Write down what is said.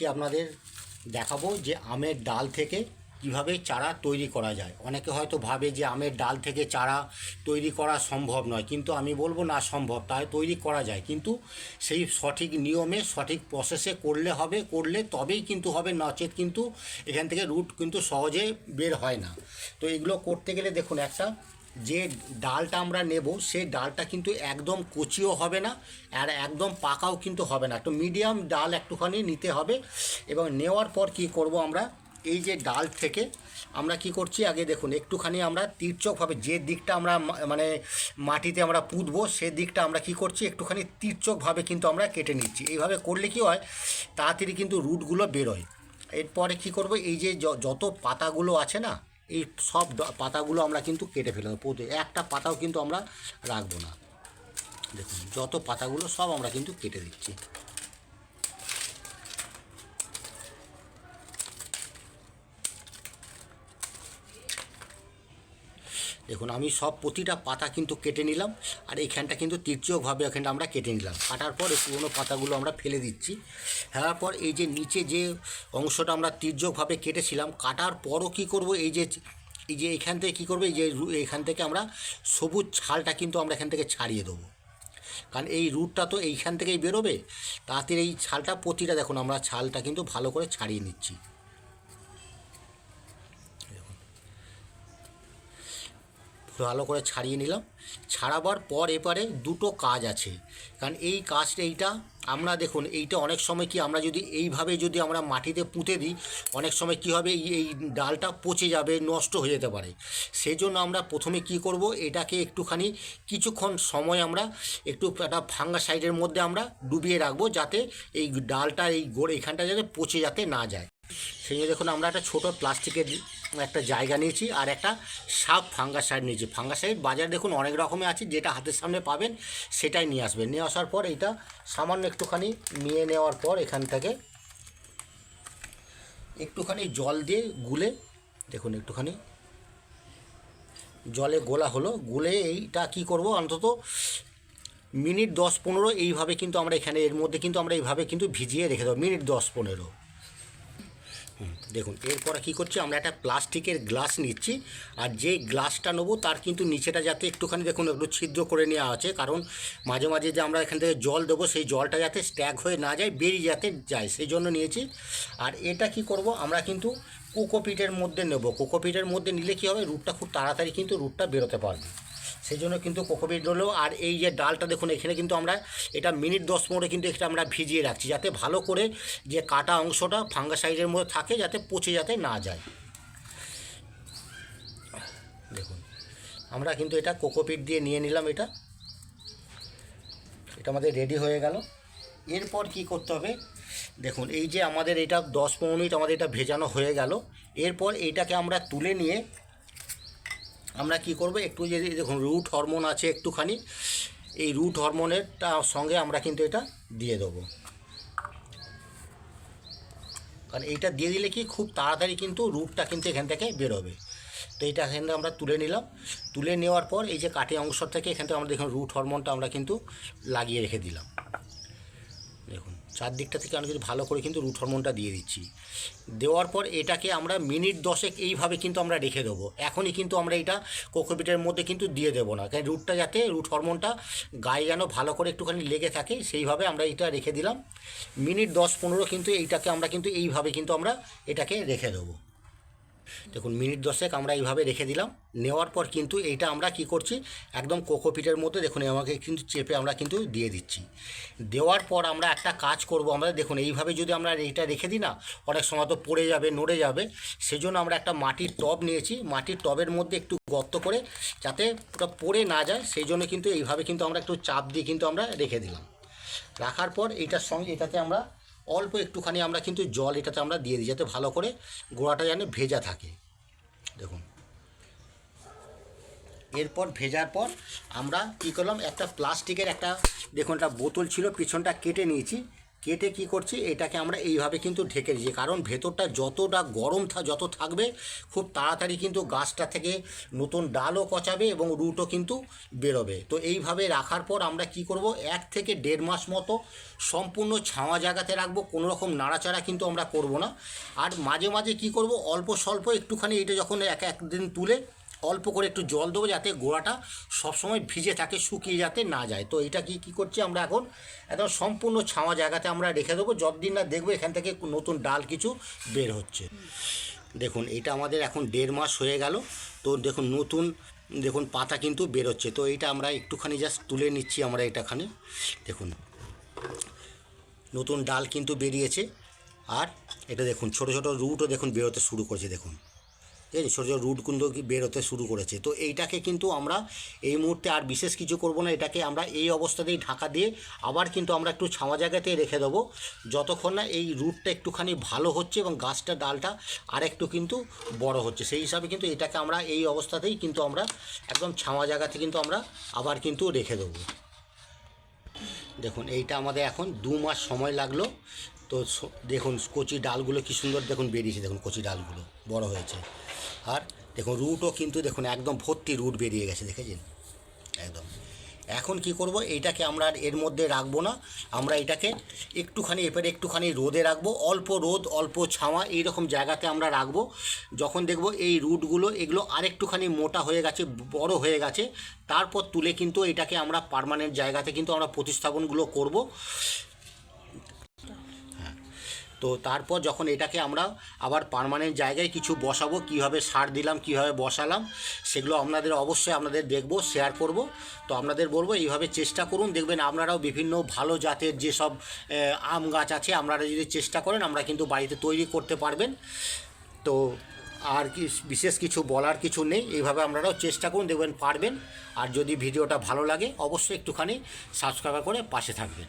আজকে আপনাদের দেখাবো যে আমের ডাল থেকে কীভাবে চারা তৈরি করা যায়। অনেকে হয়তো ভাবে যে আমের ডাল থেকে চারা তৈরি করা সম্ভব নয়, কিন্তু আমি বলব না সম্ভব তাই তৈরি করা যায়। কিন্তু সেই সঠিক নিয়মে, সঠিক প্রসেসে করলে হবে, করলে তবেই কিন্তু হবে নচেত, কিন্তু এখান থেকে রুট কিন্তু সহজে বের হয় না। তো এগুলো করতে গেলে দেখুন একটা যে ডালটা আমরা নেব, সেই ডালটা কিন্তু একদম কচিও হবে না আর একদম পাকাও কিন্তু হবে না। একটু মিডিয়াম ডাল একটুখানি নিতে হবে এবং নেওয়ার পর কি করব আমরা? এই যে ডাল থেকে আমরা কি করছি? আগে দেখুন, একটুখানি আমরা তীর্চকভাবে যে দিকটা আমরা মানে মাটিতে আমরা পুঁতবো, সে দিকটা আমরা কি করছি? একটুখানি তীর্চকভাবে কিন্তু আমরা কেটে নিচ্ছি। এইভাবে করলে কি হয়? তাড়াতাড়ি কিন্তু রুটগুলো বেরোয়। এরপরে কি করব? এই যে, যত পাতাগুলো আছে না এই সব পাতাগুলো আমরা কিন্তু কেটে ফেলব পোতে, একটা পাতাও কিন্তু আমরা রাখব না। দেখুন, যত পাতাগুলো সব আমরা কিন্তু কেটে দিচ্ছি। দেখুন, আমি সব প্রতিটা পাতা কিন্তু কেটে নিলাম, আর এইখানটা কিন্তু তীর্যকভাবে এখানটা আমরা কেটে নিলাম। কাটার পর এই পুরোনো পাতাগুলো আমরা ফেলে দিচ্ছি। ফেলার পর এই যে নিচে যে অংশটা আমরা তীর্যকভাবে কেটেছিলাম, কাটার পরও কি করব? এই যে এই যে এখান থেকে কী করব? এই যে এখান থেকে আমরা সবুজ ছালটা কিন্তু আমরা এখান থেকে ছাড়িয়ে দেবো। কারণ এই রুটটা তো এইখান থেকেই বেরোবে, তাড়াতাড়ি এই ছালটা প্রতিটা দেখুন, আমরা ছালটা কিন্তু ভালো করে ছাড়িয়ে নিচ্ছি। ভালো করে ছাড়িয়ে নিলাম। ছাড়াবার পর এপারে দুটো কাজ আছে। কারণ এই কাজটা এইটা, আমরা দেখুন, এইটা অনেক সময় কি আমরা যদি এইভাবে যদি আমরা মাটিতে পুঁতে দিই, অনেক সময় কি হবে, এই ডালটা পচে যাবে, নষ্ট হয়ে যেতে পারে। সেই জন্য আমরা প্রথমে কি করব, এটাকে একটুখানি কিছুক্ষণ সময় আমরা একটু একটা ভাঙ্গা সাইডের মধ্যে আমরা ডুবিয়ে রাখব, যাতে এই ডালটা, এই গোড় এখানটা যাতে পচে যাতে না যায়। সেই জন্য দেখুন আমরা একটা ছোটো প্লাস্টিকের একটা জায়গা নিয়েছি আর একটা সাপ ফাঙ্গাসাইড নিয়েছি। ফাঙ্গাসাইড বাজারে দেখুন অনেক রকমের আছে, যেটা হাতের সামনে পাবেন সেটাই নিয়ে আসবেন। নিয়ে আসার পর এটা সামান্য একটুখানি নিয়ে নেওয়ার পর এখান থেকে একটুখানি জল দিয়ে গুলে, দেখুন একটুখানি জলে গোলা হলো। গুলে এইটা কি করব? অন্তত মিনিট দশ পনেরো এইভাবে কিন্তু আমরা এখানে, এর মধ্যে কিন্তু আমরা এইভাবে কিন্তু ভিজিয়ে রেখে দেবো। মিনিট দশ পনেরো। দেখুন, এরপরে কী করছি, আমরা একটা প্লাস্টিকের গ্লাস নিচ্ছি, আর যে গ্লাসটা নেব, তার কিন্তু নিচেটা যাতে একটুখানি দেখুন, একটু ছিদ্র করে নেওয়া আছে, কারণ মাঝে মাঝে যে আমরা এখান থেকে জল দেবো, সেই জলটা যাতে স্ট্যাক হয়ে না যায়, বেরিয়ে যাতে যায়, সেই জন্য নিয়েছি। আর এটা কি করব, আমরা কিন্তু কোকোপিটের মধ্যে নেব, কোকোপিটের মধ্যে নিলে কী হবে, রুটটা খুব তাড়াতাড়ি কিন্তু রুটটা বেরোতে পারবে। সেই জন্য কিন্তু কোকোপিট হলো আর এই যে ডালটা দেখুন, এখানে কিন্তু আমরা এটা মিনিট দশ পনেরো কিন্তু এটা আমরা ভিজিয়ে রাখছি যাতে ভালো করে যে কাটা অংশটা ফাঙ্গাসাইডের মধ্যে থাকে যাতে পচে যাতে না যায়। দেখুন, আমরা কিন্তু এটা কোকোপিট দিয়ে নিয়ে নিলাম এটা। এটা আমাদের রেডি হয়ে গেল। এরপর কি করতে হবে? দেখুন, এই যে আমাদের এটা দশ পনেরো মিনিট আমাদের এটা ভেজানো হয়ে গেল। এরপর এইটাকে আমরা তুলে নিয়ে আমরা কি করব? একটু যদি দেখুন রুট হরমোন আছে একটুখানি। এই রুট হরমোনের তা- সঙ্গে আমরা কিন্তু এটা দিয়ে দেবো। কারণ এইটা দিয়ে দিলে কি খুব তাড়াতাড়ি কিন্তু রুটটা কিন্তু এখান থেকে বেরোবে। তো এইটা এখান থেকে আমরা তুলে নিলাম। তুলে নেওয়ার পর এই যে কাঠি অংশ থেকে এখান থেকে আমরা দেখুন রুট হরমোনটা আমরা কিন্তু লাগিয়ে রেখে দিলাম। চারদিকটা থেকে আমি কিন্তু ভালো করে কিন্তু রুট হরমোনটা দিয়ে দিচ্ছি। দেওয়ার পর এটাকে আমরা মিনিট দশেক এইভাবে কিন্তু আমরা রেখে দেবো। এখনই কিন্তু আমরা এটা কোকোপিটের মধ্যে কিন্তু দিয়ে দেবো না। কারণ রুটটা যাতে রুট হরমোনটা গায়ে যেন ভালো করে একটুখানি লেগে থাকে, সেইভাবে আমরা এটা রেখে দিলাম। মিনিট দশ পনেরো কিন্তু এইটাকে আমরা কিন্তু এইভাবে কিন্তু আমরা এটাকে রেখে দেবো। দেখুন, মিনিট দশেক আমরা এইভাবে রেখে দিলাম। নেওয়ার পর কিন্তু এইটা আমরা কি করছি? একদম কোকোপিটের মধ্যে দেখুন, আমাকে কিন্তু চেপে আমরা কিন্তু দিয়ে দিচ্ছি। দেওয়ার পর আমরা একটা কাজ করব, আমরা দেখুন, এইভাবে যদি আমরা এইটা রেখে দিই না, অনেক সময় তো পড়ে যাবে, নড়ে যাবে। সেই জন্য আমরা একটা মাটির টব নিয়েছি। মাটির টবের মধ্যে একটু গর্ত করে যাতে ওটা পড়ে না যায় সেই জন্য কিন্তু এইভাবে কিন্তু আমরা একটু চাপ দিয়ে কিন্তু আমরা রেখে দিলাম। রাখার পর এইটার সঙ্গে এটাতে আমরা অল্প একটুখানি আমরা কিন্তু জল এটাতে আমরা দিয়ে দিই, যাতে ভালো করে গোড়াটা যেন ভেজা থাকে। দেখুন। এরপর ভেজার পর আমরা কী করলাম, একটা প্লাস্টিকের একটা, দেখুন একটা বোতল ছিল, পিছনটা কেটে নিয়েছি। কেটে কি করছি, এটাকে আমরা এইভাবে কিন্তু ঢেকে দিচ্ছি কারণ ভেতরটা যতটা গরম থা, যত থাকবে, খুব তাড়াতাড়ি কিন্তু গাছটা থেকে নতুন ডালও কচাবে এবং রুটও কিন্তু বেরোবে। তো এইভাবে রাখার পর আমরা কি করব, এক থেকে দেড় মাস মতো সম্পূর্ণ ছাওয়া জায়গাতে রাখব, কোনো রকম নাড়াচাড়া কিন্তু আমরা করব না। আর মাঝে মাঝে কি করব, অল্প স্বল্প একটুখানি এটা যখন এক, একদিন তুলে অল্প করে একটু জল দেবো যাতে গোড়াটা সবসময় ভিজে থাকে, শুকিয়ে যাতে না যায়। তো এটা কি কী করছি আমরা এখন একদম সম্পূর্ণ ছাওয়া জায়গাতে আমরা রেখে দেবো, যতদিন না দেখব এখান থেকে নতুন ডাল কিছু বের হচ্ছে। দেখুন, এটা আমাদের এখন দেড় মাস হয়ে গেল। তো দেখুন, নতুন, দেখুন, পাতা কিন্তু বেরোচ্ছে তো এইটা আমরা একটুখানি জাস্ট তুলে নিচ্ছি আমরা এটাখানে। দেখুন, নতুন ডাল কিন্তু বেরিয়েছে। আর এটা দেখুন, ছোট ছোট রুটও দেখুন বেরোতে শুরু করেছে, দেখুন। ঠিক আছে? ছোটো ছোটো রুট কিন্তু কি বেরোতে শুরু করেছে। তো এইটাকে কিন্তু আমরা এই মুহূর্তে আর বিশেষ কিছু করব না। এটাকে আমরা এই অবস্থাতেই ঢাকা দিয়ে আবার কিন্তু আমরা একটু ছাওয়া জায়গাতেই রেখে দেবো। যতক্ষণ না এই রুটটা একটুখানি ভালো হচ্ছে এবং গাছটা, ডালটা আরেকটু কিন্তু বড় হচ্ছে। সেই হিসাবে কিন্তু এটাকে আমরা এই অবস্থাতেই কিন্তু আমরা একদম ছাওয়া জায়গাতে কিন্তু আমরা আবার কিন্তু রেখে দেবো। দেখুন, এইটা আমাদের এখন দু মাস সময় লাগল। তো দেখুন, কচি ডালগুলো কি সুন্দর, দেখুন বেরিয়েছে, দেখুন কচি ডালগুলো, বড় হয়েছে। আর দেখুন, রুটও কিন্তু দেখুন, একদম ভর্তি রুট বেরিয়ে গেছে, দেখেছেন? একদম। এখন কি করব এইটাকে আমরা আর এর মধ্যে রাখব না, আমরা এটাকে একটুখানি এবারে একটুখানি রোদে রাখব, অল্প রোদ, অল্প ছাওয়া এই রকম জায়গাতে আমরা রাখব। যখন দেখব এই রুটগুলো, এগুলো আরেকটুখানি মোটা হয়ে গেছে, বড় হয়ে গেছে, তারপর তুলে কিন্তু এটাকে আমরা পার্মানেন্ট জায়গাতে কিন্তু আমরা প্রতিস্থাপনগুলো করব। তো তারপর যখন এটাকে আমরা আবার পারমানেন্ট জায়গায় কিছু বসাবো, কীভাবে সার দিলাম, কীভাবে বসালাম, সেগুলো আপনাদের অবশ্যই আপনাদের দেখব শেয়ার করব। তো আপনাদের বলব, এইভাবে চেষ্টা করুন। দেখবেন আপনারাও বিভিন্ন ভালো জাতের যেসব আম গাছ আছে, আপনারা যদি চেষ্টা করেন, আমরা কিন্তু বাড়িতে তৈরি করতে পারবেন। তো আর কি, বিশেষ কিছু বলার কিছু নেই, এইভাবে আপনারাও চেষ্টা করুন, দেখবেন পারবেন। আর যদি ভিডিওটা ভালো লাগে, অবশ্যই একটুখানি সাবস্ক্রাইব করে পাশে থাকবেন।